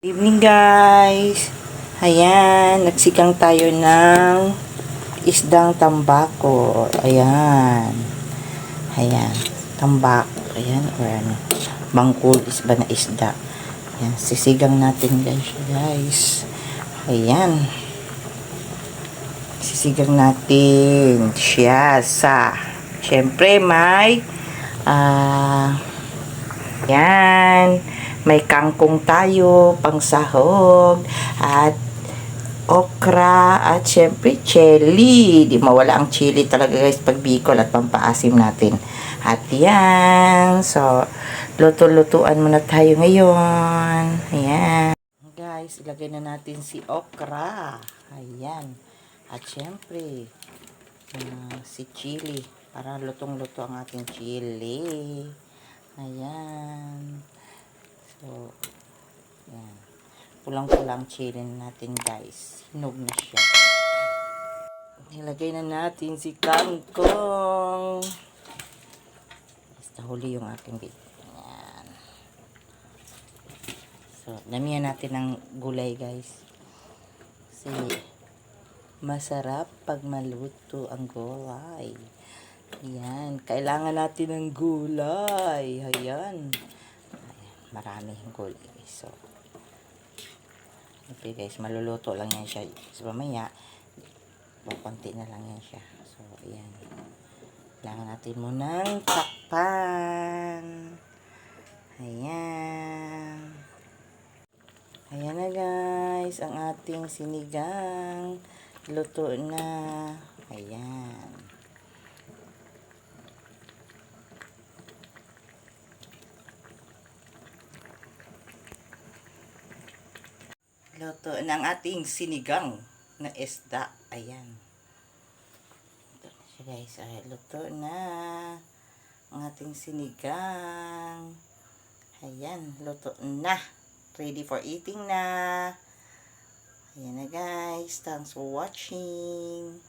Evening guys! Ayan, nagsikang tayo ng isdang tambako. Ayan. Ayan, tambako. Ayan, or ano, bangkul is na isda. Ayan, sisigang natin guys. Guys, ayan. Sisigang natin siya sa, syempre may, ah, yan. May kangkong tayo, pang sahog, at okra, at syempre chili. Di mawala ang chili talaga guys pag Bicol at pampaasim natin. At yan. So, luto-lutuan muna tayo ngayon. Ayan. Guys, ilagay na natin si okra. Ayan. At syempre, ah, si chili. Para lutong-luto ang ating chili. Ayan. So, yan. Pulang-pulang chili natin guys. Hinog na siya. Nilagay na natin si kangkong. Basta huli yung aking bit. Ayan. So, damihan natin ng gulay guys. Kasi, masarap pag maluto ang gulay. Yan. Kailangan natin ng gulay. Ayan. Ayan. Marami yung gulay. So, okay guys, maluluto lang yan siya. So, mamaya, konti na lang yan siya. So, ayan. Kailangan natin munang takpan. Ayan. Ayan na guys, ang ating sinigang. Luto na. Ayan. Luto ng ating sinigang na isda. Ayan. Na siya guys. Ay, luto na ang ating sinigang. Ayan, luto na. Ready for eating na. Ayan na guys. Thanks for watching.